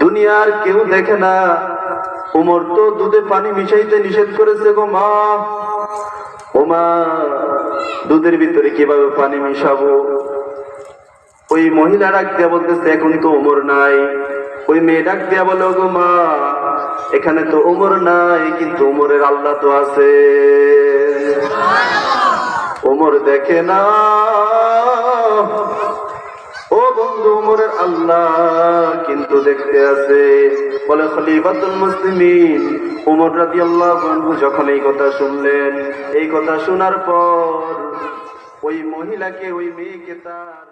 দুনিয়ার কেউ দেখে না। উমর তো দুধে পানি মিশাইতে নিষেধ করেছে গো মা। ও মা দুধের ভিতরে কীভাবে পানি মিশাবো? ওই মহিলা ডাক দিয়া বলতেছে এখন তো ওমর নাই। ওই মেয়ে ডাক দিয়া বলে গো মা এখানে তো ওমর নাই কিন্তু ওমরের আল্লাহ তো আছে। ওমর দেখে না। বন্ধু ওমরের আল্লাহ কিন্তু দেখতে আছে। বলে খলিফাতুল মুসলিমিন ওমর আল্লাহ আনহু যখন এই কথা শুনলেন, এই কথা শোনার পর ওই মহিলাকে, ওই মেয়েকে তার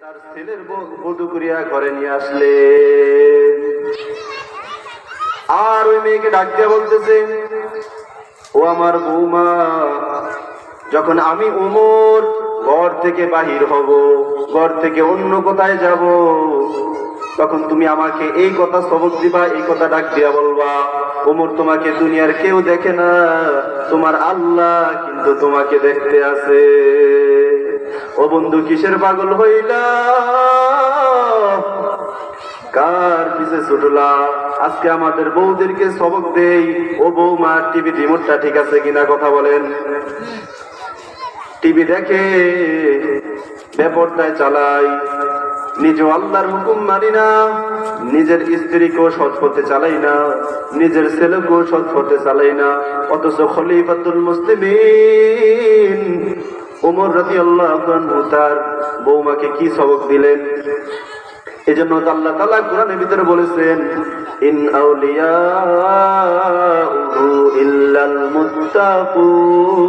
তার ছেলের বধূ করিয়া ঘরে নিয়ে আসলে আর ওই মেয়েকে ডাক দিয়া বলতেছে, ও আমার বৌমা যখন আমি উমর ঘর থেকে বাহির হব ঘর থেকে অন্য কোথায় যাব? তখন তুমি আমাকে এই কথা সবক দিবা, এই কথা ডাক দিয়া বলবা, ওমর, তোমাকে দুনিয়ার কেউ দেখে না। তোমার আল্লাহ কিন্তু তোমাকে দেখতে আছে। ও বন্ধু, কিসের পাগল হইলা? কার পিছে ছুটলা? আজকে আমাদের বউদেরকে সবক দেই। ও বৌমা, টিভি রিমোটটা ঠিক আছে কিনা কথা বলেন। টিভি দেখে বেপরদায় চালাই। নিজ আল্লাহর হুকুম মানি না। নিজের স্ত্রীকেও সৎ পথে চালাই না। নিজের ছেলেকেও সৎ পথে চালাই না। অথচ খলিফাতুল মুসলিমিন ওমর রাতি আল্লাহ তার বৌমাকে কি সবক দিলেন? এই জন্য আল্লাহ তালা কোরআনের ভিতরে বলেছেন, ইন আউলিয়া ইল্লাল মুত্তাকুন।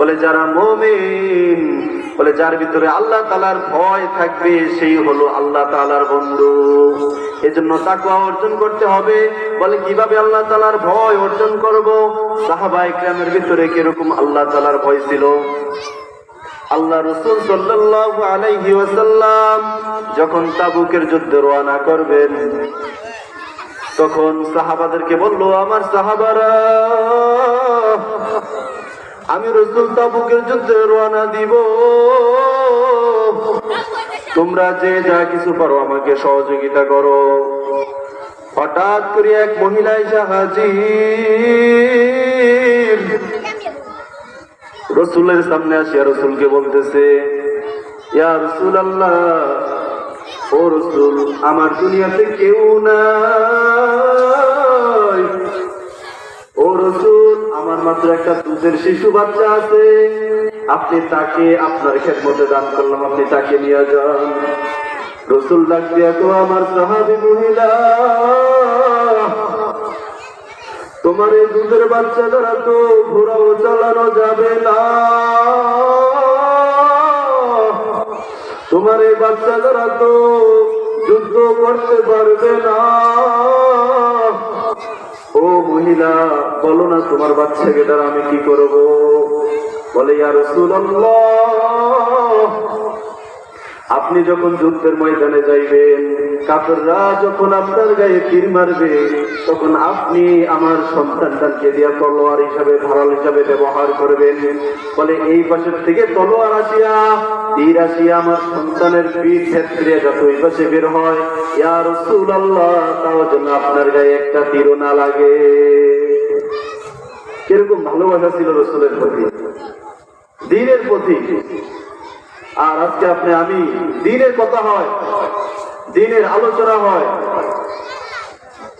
বলে, যারা মুমিন, বলে, যার ভিতরে আল্লাহ তালার ভয় থাকবে, সেই হলো আল্লাহ তালার বন্ধু। এজন্য তাকুয়া অর্জন করতে হবে। বলে, কীভাবে আল্লাহ তালার ভয় অর্জন করব? সাহাবা ইকরামের ভিতরে কীরকম আল্লাহ তালার ভয় ছিল? আল্লাহ রসুল সাল্লাল্লাহু আলাইহি ওয়াসাল্লাম যখন তাবুকের যুদ্ধে রওনা করবেন, তখন সাহাবাদেরকে বলল, আমার সাহাবারা আমি রসুল তাবুকের যুদ্ধে রওনা দিব। তোমরা যে যা কিছু পারো আমাকে সহযোগিতা করো। হঠাৎ করে এক মহিলা এসে রসুলের সামনে আসিয়া রসুলকে বলতেছে রসুল আল্লাহ ও রসুল, আমার দুনিয়াতে কেউ নাই। ও রসুল আমার মাত্র একটা দুধের শিশু বাচ্চা আছে। আপনি তাকে আপনার খেদমতে দান করলাম, আপনি তাকে নিয়ে যান। রসুল ডাক তো আমার সাহাবি মহিলা, তোমার এই দুধের বাচ্চা দ্বারা তো ঘোরাও চালানো যাবে না। তোমার এই বাচ্চা দ্বারা তো যুদ্ধ করতে পারবে না। ও মহিলা বলো না তোমার বাচ্চাকে দ্বারা আমি কি করব? বলে ইয়া রাসূলুল্লাহ। আপনি যখন যুদ্ধের ময়দানে যাইবেন কাপড়রা যখন আপনার গায়ে তীর মারবে, তখন আপনি আমার সন্তানটাকে দিয়া তলোয়ার হিসাবে, ধারাল হিসাবে ব্যবহার করবেন। বলে এই পাশের থেকে তলোয়ার আসিয়া, তীর আসিয়া আমার সন্তানের পিঠ ক্ষেত্রে যত ওই পাশে বের হয়, ইয়া রাসূলুল্লাহ, তাও যেন আপনার গায়ে একটা তীরও না লাগে। কীরকম ভালোবাসা ছিল রসুলের প্রতি। দিনের প্রতি। আর আজকে আপনি, আমি, দিনের কথা হয়, দিনের আলোচনা হয়।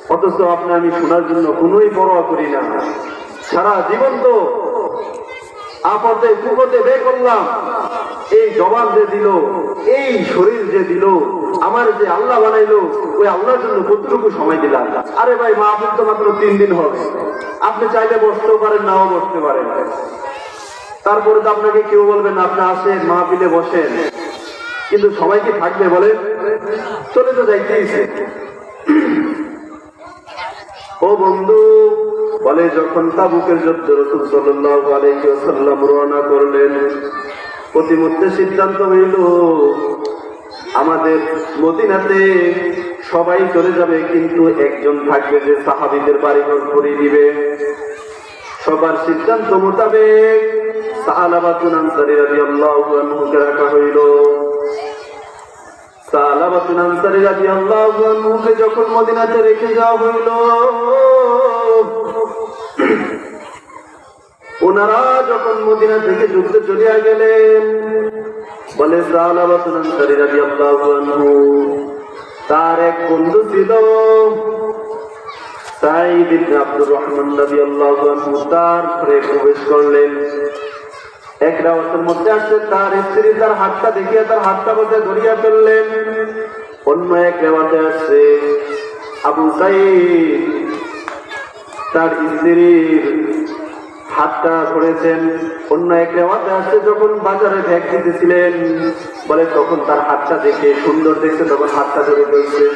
অথচ আপনি, আমি শোনার জন্য কোনোই পরোয়া করি না। সারা জীবন তো আপদে কুপদে বে করলাম। এই জবান যে দিল, এই শরীর যে দিল, আমার যে আল্লাহ বানাইলো, ওই আল্লাহর জন্য কতটুকু সময় দিলাম? আরে ভাই, মা, আপনি তো মাত্র তিন দিন হবে। আপনি চাইলে বসতেও পারেন, নাও বসতে পারেন। তারপরে তো আপনাকে কেউ বলবেন আপনি আসেন, মাহফিলে বসেন। কিন্তু সবাই কি থাকবে বলেন চলে তো যাইতেইছে ও বন্ধু, বলে যখন তাবুকের যুদ্ধ রসুল সাল্লাল্লাহু আলাইহি ওয়াসাল্লাম রওনা করলেন প্রতিমধ্যে সিদ্ধান্ত হইল, আমাদের মদিনাতে সবাই চলে যাবে, কিন্তু একজন থাকবে যে সাহাবীদের বাড়িঘর করে দিবে। সবার সিদ্ধান্ত মোতাবেক সাহালাবাতুন আনসারী রাদিয়াল্লাহু রাখা হইল। আনহুকে যখন মদিনাতে রেখে যাওয়া হইল, ওনারা যখন মদিনা থেকে যুদ্ধে চলিয়া গেলেন, বলে সালাবাতুন আনসারী তার এক বন্ধু ছিল তার এক মধ্যে আসছে তার স্ত্রী তার হাতটা তার হাতটা মধ্যে ধরিয়া ফেললেন। অন্য এক রেওয়াতে আসছে আবু তার স্ত্রীর হাতটা ধরেছেন। অন্য এক রেওয়াতে আসছে যখন বাজারে ব্যাগ দিতেছিলেন, বলে তখন তার হাতটা দেখে, সুন্দর দেখছে তখন হাতটা ধরে ফেলছেন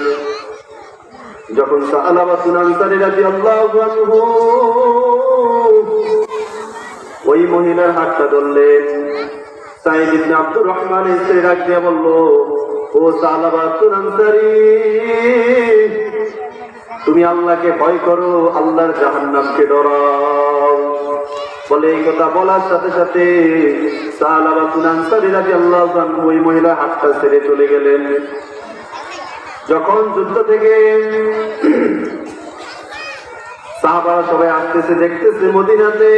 যখন সাহালাবাতুন আনসারী রাদিয়াল্লাহু আনহু, ওই মহিলার হাতটা ধরলেন সাইদ ইবনে আব্দুর রহমান এসে ডাক দিয়ে বলল, ও সাহাবাতুন আনসারী তুমি আল্লাহকে ভয় করো, আল্লাহর জাহান্নামকে ডরাও। বলে এই কথা বলার সাথে সাথে সাহাবাতুন আনসারী রাদিয়াল্লাহু আনহু ওই মহিলার হাতটা ছেড়ে চলে গেলেন। যখন যুদ্ধ থেকে সাহাবারা সবাই আসতেছে, দেখতেছে মদিনাতে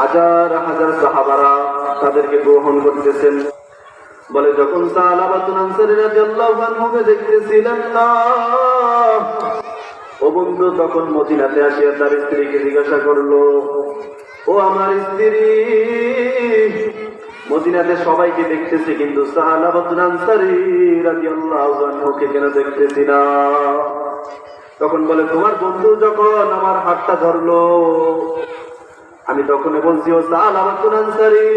হাজার হাজার সাহাবারা তাদেরকে গ্রহণ করতেছেন। বলে, যখন আনহুকে দেখতেছিলেন তখন মদিনাতে আসিয়া তার স্ত্রীকে জিজ্ঞাসা করল, ও আমার স্ত্রী মদিনাতে সবাইকে দেখতেছি, কিন্তু কেন দেখতেছি না? তখন বলে, তোমার বন্ধু যখন আমার হাতটা ধরলো, আমি তখন বলছি, ও সাহাবাতুন আনসারী,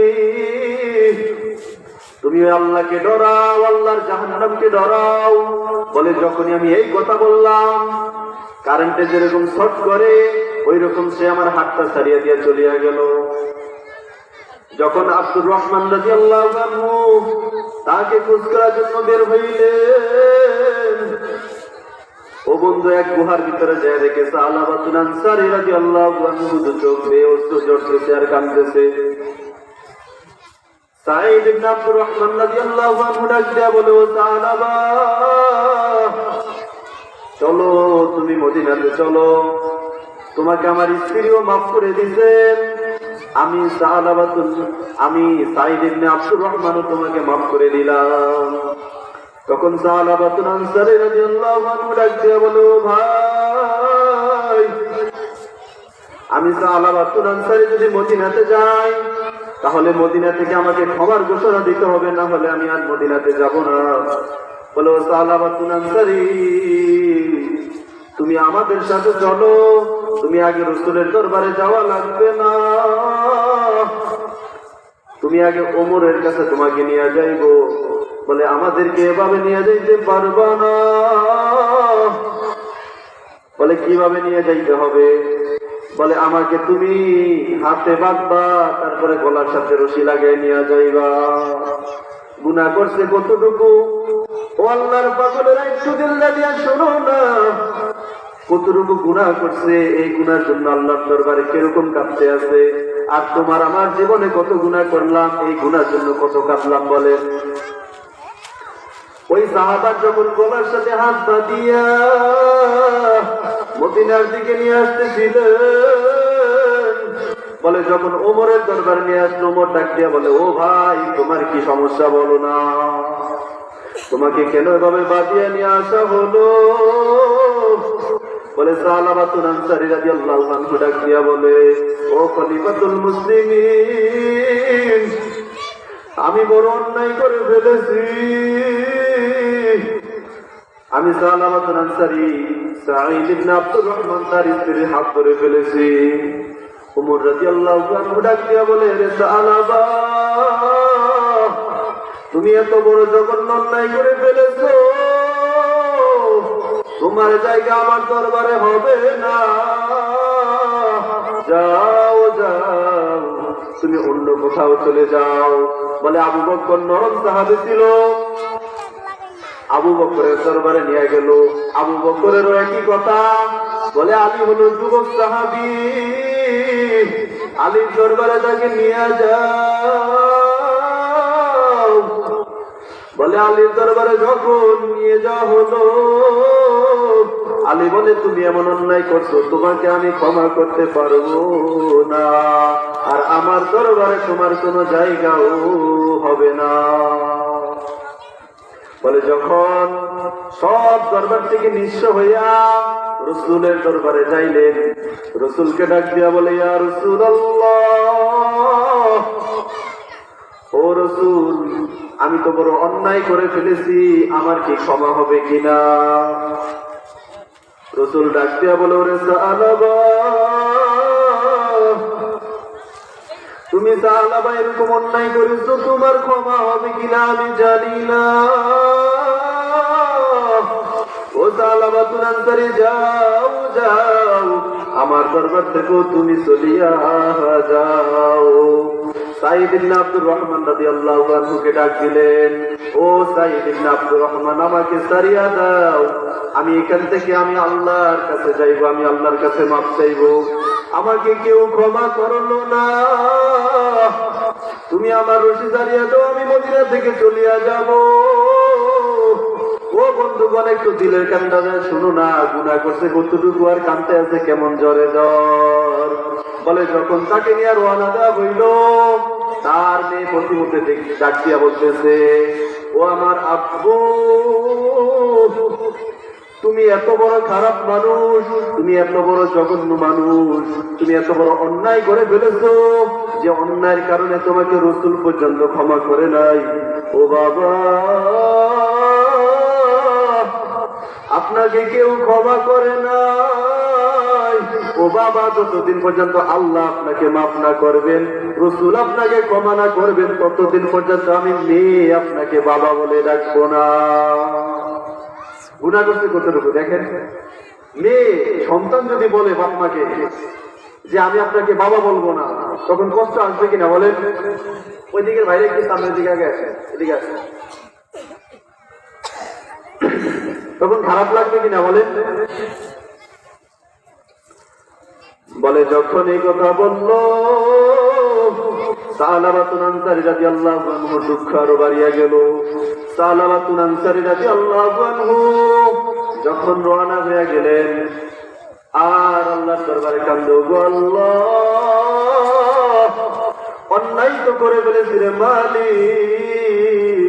তুমি আল্লাহকে ডরাও, আল্লাহর জাহান্নামকে ডরাও। বলে, যখনই আমি এই কথা বললাম, কারেন্টে যেরকম শর্ট করে ওই রকম সে আমার হাতটা সারিয়ে দিয়ে চলিয়া গেল। যখন আব্দুর রহমান রাজি আল্লাহ তাকে খোঁজ করার জন্য বের হইলেন, ও বন্ধু, এক গুহার ভিতরে যায় রেখেছে আল্লাহাতুন আনসারি রাজি আল্লাহ চোখ বেয়ে অস্ত্র জড়তেছে আর কান্দতেছে সাইদ ইবনে আব্দুর রহমান রাদিয়াল্লাহু আনহু ডাক বলে, ও চলো, তুমি মদিনাতে চলো। তোমাকে আমার স্ত্রীও মাফ করে দিয়েছেন। আমি আমি আব্দুর রহমানও তোমাকে মাফ করে দিলাম। তখন সাহাবাতুল আনসারী বলে ভাই, আমি সাহাবাতুল আনসারী যদি মদিনাতে যাই, তাহলে মদিনা থেকে আমাকে ক্ষমার ঘোষণা দিতে হবে, না হলে আমি আর মদিনাতে যাব না। বলো সাহাবাতুল আনসারী, তুমি আমাদের সাথে চলো তুমি আগে রসুলের দরবারে যাওয়া লাগবে না। তুমি আগে ওমরের কাছে তোমাকে নিয়ে যাইব। বলে আমাদেরকে এভাবে নিয়ে যাইতে পারবা না। বলে কীভাবে নিয়ে যাইতে হবে? বলে আমাকে তুমি হাতে বাঁধবা, তারপরে গলার সাথে রশি লাগিয়ে নিয়ে যাইবা। গুনা করছে কতটুকু? ও আল্লাহর পাগলেরা একটু দিল দিয়া শোনো না। কতটুকু গুণা করছে এই গুণার জন্য আল্লাহর দরবারে কীরকম কাঁদতে আছে? আর তোমার আমার জীবনে কত গুণা করলাম, এই গুনার জন্য কত কাঁদলাম বলে? ওই সাহাবার যখন গলার সাথে হাত বাঁধিয়া মদিনার দিকে নিয়ে আসতেছিল বলে যখন ওমরের দরবার নিয়ে আসলো, ওমর ডাক দিয়া বলে, ও ভাই, তোমার কি সমস্যা বলো না? তোমাকে কেন এভাবে বাঁধিয়ে নিয়ে আসা হলো? বলে সালাবাতুন আনসারী রাদিয়াল্লাহু আনহু ডাক দিয়া বলে, ও খলিফাতুল মুসলিমিন, আমি বড় অন্যায় করে ফেলেছি। আমি সালামাতুন আনসারী সাঈদ ইবনে আব্দুর রহমান তার স্ত্রীর হাত ধরে ফেলেছি। উমর রাদিয়াল্লাহু আনহু ডাক দিয়া বলে, রে তুমি এত বড় জঘন্য অন্যায় করে ফেলেছো। তোমার জায়গা আমার দরবারে হবে না। যাও যাও, তুমি অন্য কোথাও চলে যাও। বলে আবু বক্কর নরম সাহাবে ছিল। আবু বকরের দরবারে নিয়ে গেল। আবু বকরেরও একই কথা। বলে আলী হলো যুবক সাহাবি। আলীর দরবারে তাকে নিয়ে যাও। বলে আলীর দরবারে যখন নিয়ে যাওয়া হলো আলী বলে তুমি এমন অন্যায় করছ, তোমাকে আমি ক্ষমা করতে পারব না। আর আমার দরবারে তোমার কোনো জায়গাও হবে না। বলে যখন সব দরবার থেকে নিঃস্ব হইয়া রসুলের দরবারে যাইলেন, রসুলকে ডাক দিয়া বলে, ইয়া রসুল ও রসুল, আমি তো বড় অন্যায় করে ফেলেছি, আমার কি ক্ষমা হবে কিনা? রসুল ডাক দিয়া বলে সালাবা তুমি সালাবা এরকম অন্যায় করেছ, তোমার ক্ষমা হবে কিনা আমি জানি না। ও সালাবা তুনান্তরে যাও যাও, আমার দরবার থেকেও তুমি চলিয়া যাও। আমাকে সারিয়া দাও আমি এখান থেকে আমি আল্লাহর কাছে যাইবো, আমি আল্লাহর কাছে মাপ চাইব। আমাকে কেউ ক্ষমা করল না। তুমি আমার রশি দাঁড়িয়ে দাও, আমি মদিনা থেকে চলিয়া যাব। ও বন্ধুগণ, একটু দিলের কানটা শুনো না গুণা করছে, কতটুকু আর কানতে আছে, কেমন জ্বরে জ্বর? বলে, যখন তাকে নিয়ে রোয়ানা দেওয়া হইল, তার মেয়ে প্রতিমধ্যে ডাক দিয়া বলতেছে, ও আমার আব্বু তুমি এত বড় খারাপ মানুষ, তুমি এত বড় জঘন্য মানুষ, তুমি এত বড় অন্যায় করে ফেলেছো যে অন্যায়ের কারণে তোমাকে রসুল পর্যন্ত ক্ষমা করে নাই। ও বাবা! আপনাকে কেউ ক্ষমা করে না ও বাবা, যতদিন পর্যন্ত আল্লাহ আপনাকে মাফ না করবেন, রসুল আপনাকে ক্ষমা না করবেন, ততদিন পর্যন্ত আমি মেয়ে আপনাকে বাবা বলে ডাকবো না। গুণা করতে কতটুকু দেখেন। মেয়ে, সন্তান যদি বলে বাপ মাকে যে আমি আপনাকে বাবা বলব না, তখন কষ্ট আসবে কিনা বলেন? ওই দিকের বাইরে একটু সামনের দিকে আগে আসে এদিকে আসে তখন খারাপ লাগবে কিনা বলেন? বলে, যখন এই কথা বলল তাহলে সালাবাতুন আনসারি রাজি আল্লাহ দুঃখ আরও বাড়িয়া গেল। যখন রওনা হয়ে গেলেন আর আল্লাহ দরবারে কান্দ অন্যায় তো করে বলেছিলেন মালিক।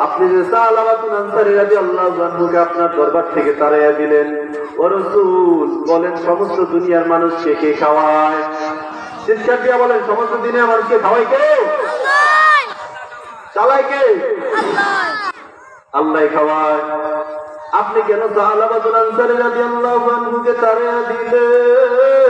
আপনি যে সালামাতুন আনসারী রাদিয়াল্লাহু আনহুকে আপনার দরবার থেকে তাড়াইয়া দিলেন ও রাসূল বলেন সমস্ত দুনিয়ার মানুষ কে কে খাওয়ায়? চিৎকার দিয়া বলেন সমস্ত দুনিয়ার মানুষকে খাওয়ায় কে? চালায় কে? আল্লাহ। খাওয়ায়। আপনি কেন সালামাতুন আনসারী রাদিয়াল্লাহু আনহুকে তাড়াইয়া দিলেন?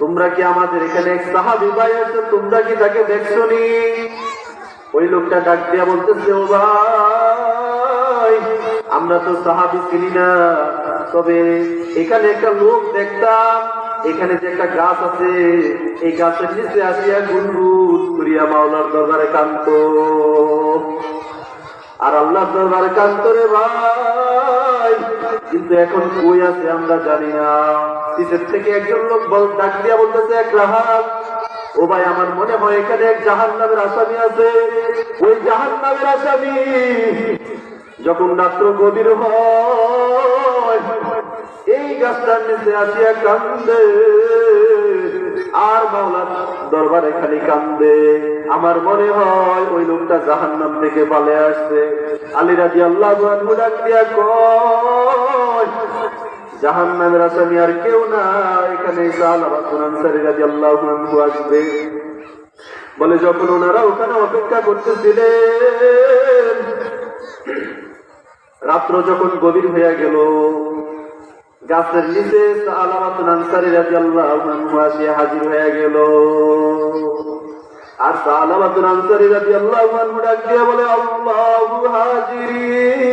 তোমরা কি আমাদের এখানে এক সাহাবি ভাই আছে? তোমরা কি তাকে দেখছ নি ওই লোকটা ডাক দিয়া বলতেছে, ও ভাই, আমরা তো সাহাবি চিনি না। তবে এখানে একটা লোক দেখতাম, এখানে যে একটা গাছ আছে, এই গাছের নিচে আসিয়া গুনগুন করিয়া মাওলার দরবারে কান্ত আর আল্লাহ দরবারে কান্ত রে ভাই, কিন্তু এখন কই আছে আমরা জানি না। পিছের থেকে একজন লোক ডাক দিয়া বলতেছে, এক রাহাত, ও ভাই, আমার মনে হয় এখানে এক জাহান নামের আসামি আছে। ওই জাহান নামের আসামি যখন রাত্র গভীর হয়, এই গাছটার নিচে আসিয়া কান্দে। আর মাওলার দরবারে খালি কান্দে। আমার মনে হয় ওই লোকটা জাহান নাম থেকে পালে আসছে। আলী রাজি আল্লাহ ডাক দিয়া কয় জাহান নামের আসামি আর কেউ না। এখানে আসবে। বলে, যখন ওনারা ওখানে অপেক্ষা করতেছিলেন, রাত্র যখন গভীর হয়ে গেল, গাছের নিচে আলামাতুন আনসারি রাজি আল্লাহ আসে হাজির হয়ে গেল। আর আলামাতুন আনসারি রাজি আল্লাহ ডাক দিয়ে বলে, আল্লাহু হাজিরিন।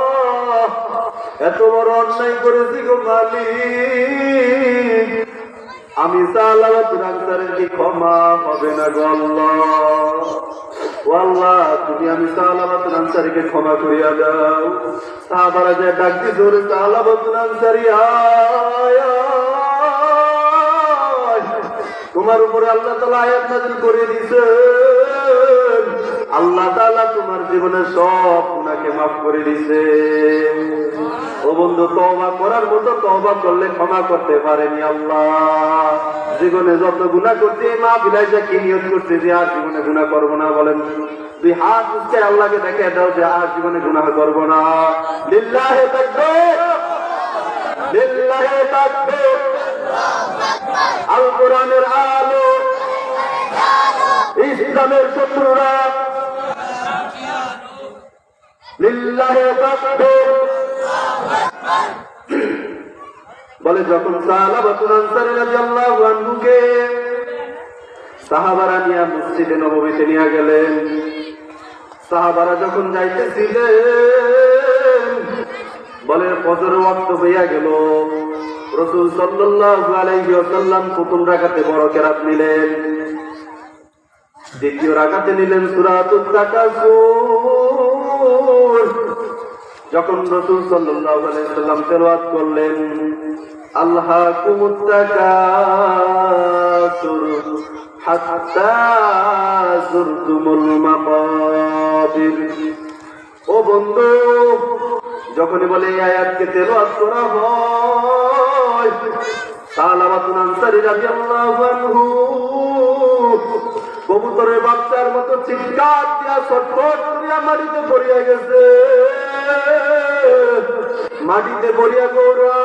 এত বড় অন্যায় করেছি গো আমি সালাবাতুন আনসারের কি ক্ষমা হবে না গো আল্লাহ। তুমি আমি সালাবাতুল আনসারীকে ক্ষমা করিয়া দাও। সাহাবারা যে ডাক দিয়ে ধরে সালাবাতুল আনসারী। তোমার উপরে আল্লাহ তালা আয়াত করে দিছেন আল্লাহ তাআলা তোমার জীবনে সব গুনাহকে মাফ করে দিছে। ও বন্ধু, তওবা করার মতো তওবা করলে ক্ষমা করতে পারেনি আল্লাহ। জীবনে যত গুনাহ করতে মা বিলাইজা কি নিয়ত করতে যে আর জীবনে গুনাহ করব না বলেন? তুই হাত উঠতে আল্লাহকে দেখে দাও যে আর জীবনে গুনাহ করব না। লিল্লাহে তাকবীর। লিল্লাহে তাকবীর। আল কোরআনের আলো। ইসলামের শত্রুরা। বলে, যখন সাহাবারা নিয়ে মসজিদে নবমীতে নিয়ে গেলেন, সাহাবারা যখন যাইতেছিলেন, বলে, ফজর ওয়াক্ত হইয়া গেল। রসুল সাল্লাল্লাহু প্রথম রাকাতে বড় কেরাত নিলেন। দ্বিতীয় রাকাতে নিলেন তাকাসুর যখন রসুল ওয়াসাল্লাম তেলাওয়াত করলেন, আল্লাহ ও বন্ধু, যখনই বলে আয়াতকে তেলাওয়াত করা হয় সালামাতুন আনসারী রাদিয়াল্লাহু আনহু, কবুতরের বাচ্চার মতো চিৎকার দিয়া ছটফট করিয়া মাটিতে পড়িয়া গেছে। মাটিতে পড়িয়া গৌরায়,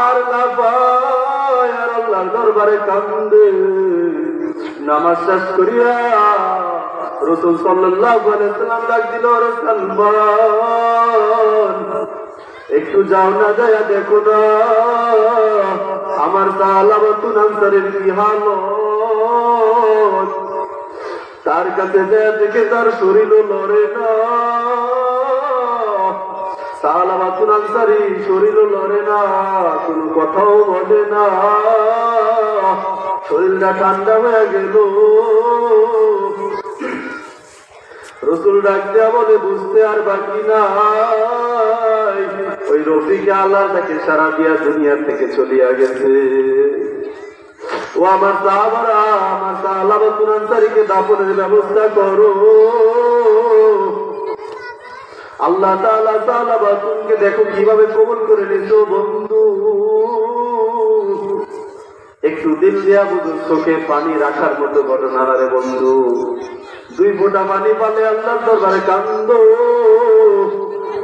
আর লাফায় আর আল্লাহর দরবারে কান্দে। নামাজ শেষ করিয়া রসুল সাল্লাল্লাহু আলাইহি সাল্লাম ডাক দিল রে সালমান একটু যাও না যায় দেখো না। আমার সালামাতুন আনসারের কি হালত? তার কাছে যায় দেখে তার শরীর লড়ে না। আনসারি না না। শরীরটা রসুল দেয়া বুঝতে আর বাকি ওই আল্লাহ তাকে সারা দিয়া দুনিয়া থেকে চলিয়া গেছে। ও আমার সাহাবারা আমার সাহাবাতুন আনসারীকে দাপনের ব্যবস্থা করো। আল্লাহ তাআলা সাহাবাতুনকে দেখো কীভাবে কবুল করে নিছো বন্ধু? একটু দিল দিয়া বুঝো চোখে পানি রাখার মতো ঘটনা রে বন্ধু। দুই ফোঁটা পানি পালে আল্লাহ দরবারে কান্দ।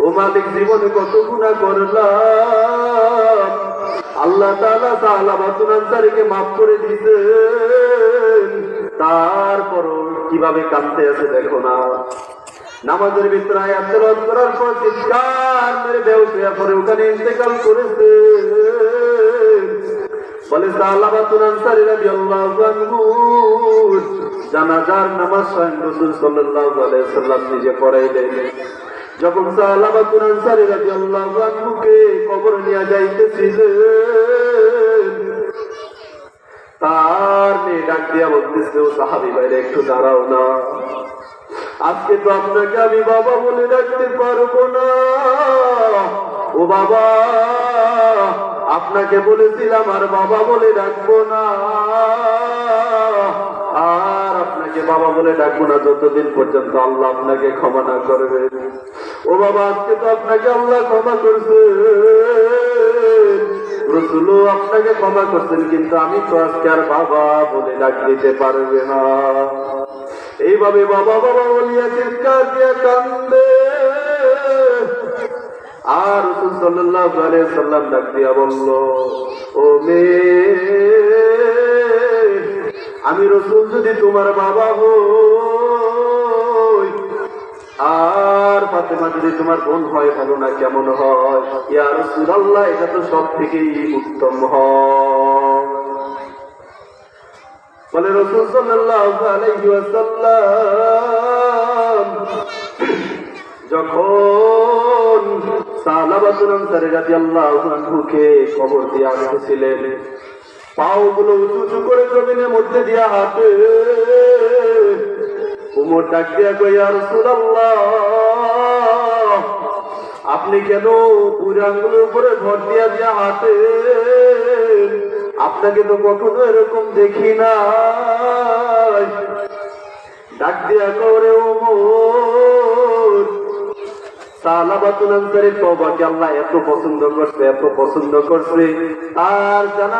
ও মালিক জীবনে কত গুণা করলাম আল্লাহ আনসারীকে মাফ করে দিতে তারপর কীভাবে কাঁদতে আছে দেখো না। নামাজের ভিতরে আয়াত করার পর চিৎকার মেরে পরে ওখানে ইন্তেকাল করেছে। বলে জানাজার নামাজ সাল্লাল্লাহু নিজে পড়াইলেন। যখন সালাবাতুন আনসারী রাদিয়াল্লাহু আনহুকে কবর নিয়ে যাইতেছিলেন তার মেয়ে ডাক দিয়া বলতেছে, ও একটু দাঁড়াও না। আজকে তো আপনাকে আমি বাবা বলে ডাকতে পারব না। ও বাবা, আপনাকে বলেছিলাম আর বাবা বলে ডাকবো না। আর আপনাকে বাবা বলে ডাকবো না, যতদিন পর্যন্ত আল্লাহ আপনাকে ক্ষমা না করবে ও বাবা, আজকে তো আপনাকে আল্লাহ ক্ষমা করছে। আপনাকে ক্ষমা করছেন, কিন্তু আমি তো আজকে আর বাবা বলে ডাক দিতে পারবে না। এইভাবে বাবা বাবা বলিয়া চিৎকার দিয়া কান্দে। আর রসুল সাল্লাহ সাল্লাম ডাক দিয়া বলল, ও মেয়ে আমি রসুল যদি তোমার বাবা হই, আর ফাতেমা যদি তোমার বোন হয়, ভালো না কেমন হয়? ইয়া রাসূলুল্লাহ, এটা তো সব থেকেই উত্তম হয়। বলে রসুল ওয়াসাল্লাম, যখন আনসারী রাদিয়াল্লাহু আনহুকে কবর দিয়ে আসতেছিলেন পাওগুলো উঁচু উঁচু করে জমিনের মধ্যে দিয়া হাতে উমর ডাক দিয়া কইয়া রাসূলুল্লাহ, আপনি কেন বুড়ি আঙ্গুলের উপরে ঘর দিয়া দিয়া হাতে আপনাকে তো কখনো এরকম দেখি না ডাক দিয়া করে ওমর এত পছন্দ করছে, এত পছন্দ করছে।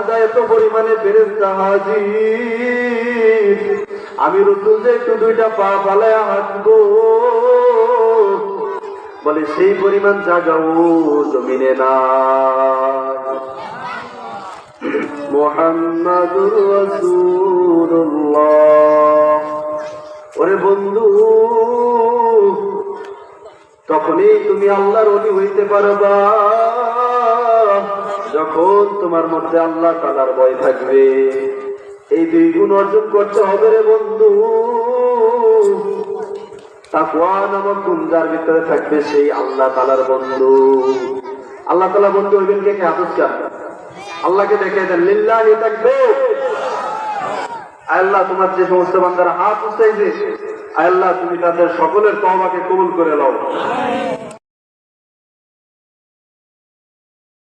যায় এত পরিমাণে আমি রসুল যে একটু দুইটা পা পালায় হাঁটবো। বলে, সেই পরিমাণ জাগাও জমিনে না ওরে বন্ধু তখনই তুমি আল্লাহর অলি হইতে পারবা। যখন তোমার মধ্যে আল্লাহ তালার ভয় থাকবে, এই দুই গুণ অর্জন করতে হবে রে বন্ধু। তাকওয়া নামক গুণ যার ভিতরে থাকবে সেই আল্লাহ তালার বন্ধু। আল্লাহ তালা বন্ধু হইবেন কে কে? হাতুস আল্লাহকে দেখে দেন, লিল্লাহি থাকবে আল্লাহ তোমার যে সমস্ত বান্দারা হাত উঠাইছে আল্লাহ তুমি তাদের সকলের তহবাকে কবুল করে নাও।